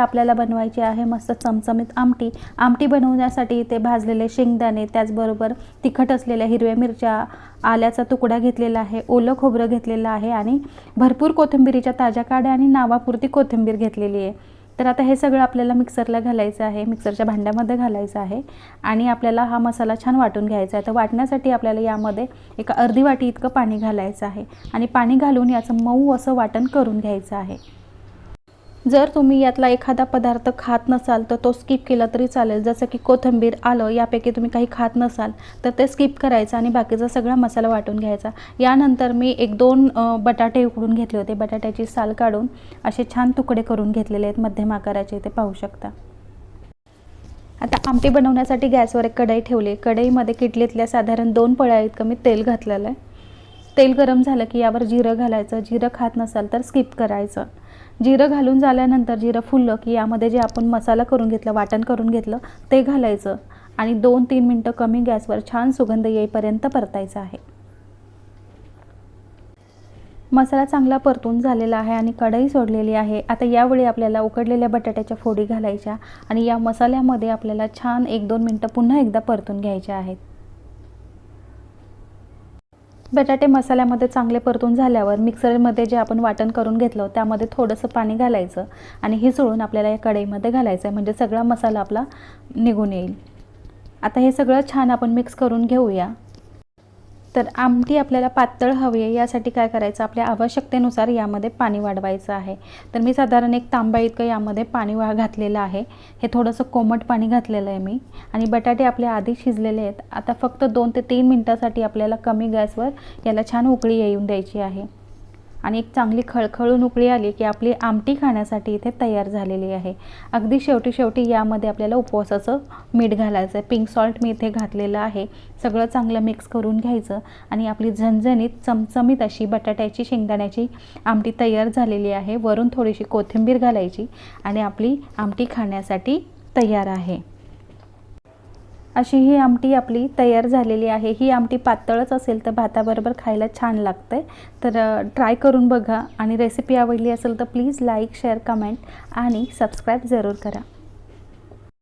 आता आपल्याला बनवायची आहे मस्त चमचमीत आमटी. आमटी बनवण्यासाठी इथे भाजलेले शेंगदाणे त्याचबरोबर तिखट असलेल्या हिरव्या मिरच्या आल्याचा तुकडा घेतलेला आहे ओलं खोबरं घेतलेलं आहे आणि भरपूर कोथिंबिरीच्या ताज्या काड्या आणि नावापुरती कोथिंबीर घेतलेली आहे. तर आता हे सगळं आपल्याला मिक्सरला घालायचं आहे मिक्सरच्या भांड्यामध्ये घालायचं आहे आणि आपल्याला हा मसाला छान वाटून घ्यायचा आहे. तर वाटण्यासाठी आपल्याला यामध्ये एक अर्धी वाटी इतकं पाणी घालायचं आहे आणि पाणी घालून याचं मऊ असं वाटण करून घ्यायचं आहे. जर तुम्ही यातला एखादा पदार्थ खात नसाल तर तो स्किप केला तरी चालेल. जसं की कोथिंबीर आलं यापैकी तुम्ही काही खात नसाल तर ते स्किप करायचं आणि बाकीचा सगळा मसाला वाटून घ्यायचा. यानंतर मी एक दोन बटाटे उकडून घेतले होते. बटाट्याची साल काढून असे छान तुकडे करून घेतलेले आहेत. मध्यम आकाराचे ते पाहू शकता. आता आमटी बनवण्यासाठी गॅसवर एक कढई ठेवली कढईमध्ये किटलीतल्या साधारण दोन पळ्या इतकं मी तेल घातलेलं आहे. तेल गरम झालं की यावर जिरं घालायचं. जिरं खात नसाल तर स्किप करायचं. जिरं घालून झाल्यानंतर जिरं फुललं की यामध्ये जे आपण मसाला करून घेतलं वाटण करून घेतलं ते घालायचं आणि दोन तीन मिनटं कमी गॅसवर छान सुगंध येईपर्यंत परतायचं आहे. मसाला चांगला परतून झालेला आहे आणि कढई सोडलेली आहे. आता यावेळी आपल्याला उकडलेल्या बटाट्याच्या फोडी घालायच्या आणि या मसाल्यामध्ये आपल्याला छान एक दोन मिनटं पुन्हा एकदा परतून घ्यायच्या आहेत. बटाटे मसाल्यामध्ये चांगले परतून झाल्यावर मिक्सरमध्ये जे आपण वाटण करून घेतलं त्यामध्ये थोडंसं पाणी घालायचं आणि हे सोडून आपल्याला या कढईमध्ये घालायचं आहे. म्हणजे सगळा मसाला आपला निघून येईल. आता हे सगळं छान आपण मिक्स करून घेऊया. तर आमटी आपल्याला पातळ हवी आहे. यासाठी काय करायचं? आपल्या आवश्यकतेनुसार यामध्ये पाणी वाढवायचं आहे. तर मी साधारण एक तांबा इतकं यामध्ये पाणी वा घातलेलं आहे. हे थोडंसं कोमट पाणी घातलेलं आहे मी. आणि बटाटे आपले आधी शिजलेले आहेत. आता फक्त दोन ते तीन मिनटासाठी आपल्याला कमी गॅसवर याला छान उकळी येऊन द्यायची आहे. आणि एक चांगली खळखळून उकळी आली की आपली आमटी खाण्यासाठी इथे तयार झालेली आहे. अगदी शेवटी शेवटी यामध्ये आपल्याला उपवासाचं मीठ घालायचं आहे. पिंक सॉल्ट मी इथे घातलेलं आहे. सगळं चांगलं मिक्स करून घ्यायचं आणि आपली झणझणीत चमचमीत अशी बटाट्याची शेंगदाण्याची आमटी तयार झालेली आहे. वरून थोडीशी कोथिंबीर घालायची आणि आपली आमटी खाण्यासाठी तयार आहे. अशी ही आमटी आपली तयार झालेली आहे. ही आमटी पातळच असेल तर भाताबरोबर खायला छान लागते तर ट्राय करून बघा आणि रेसिपी आवडली असेल तर प्लीज लाईक शेअर कमेंट आणि सबस्क्राईब जरूर करा.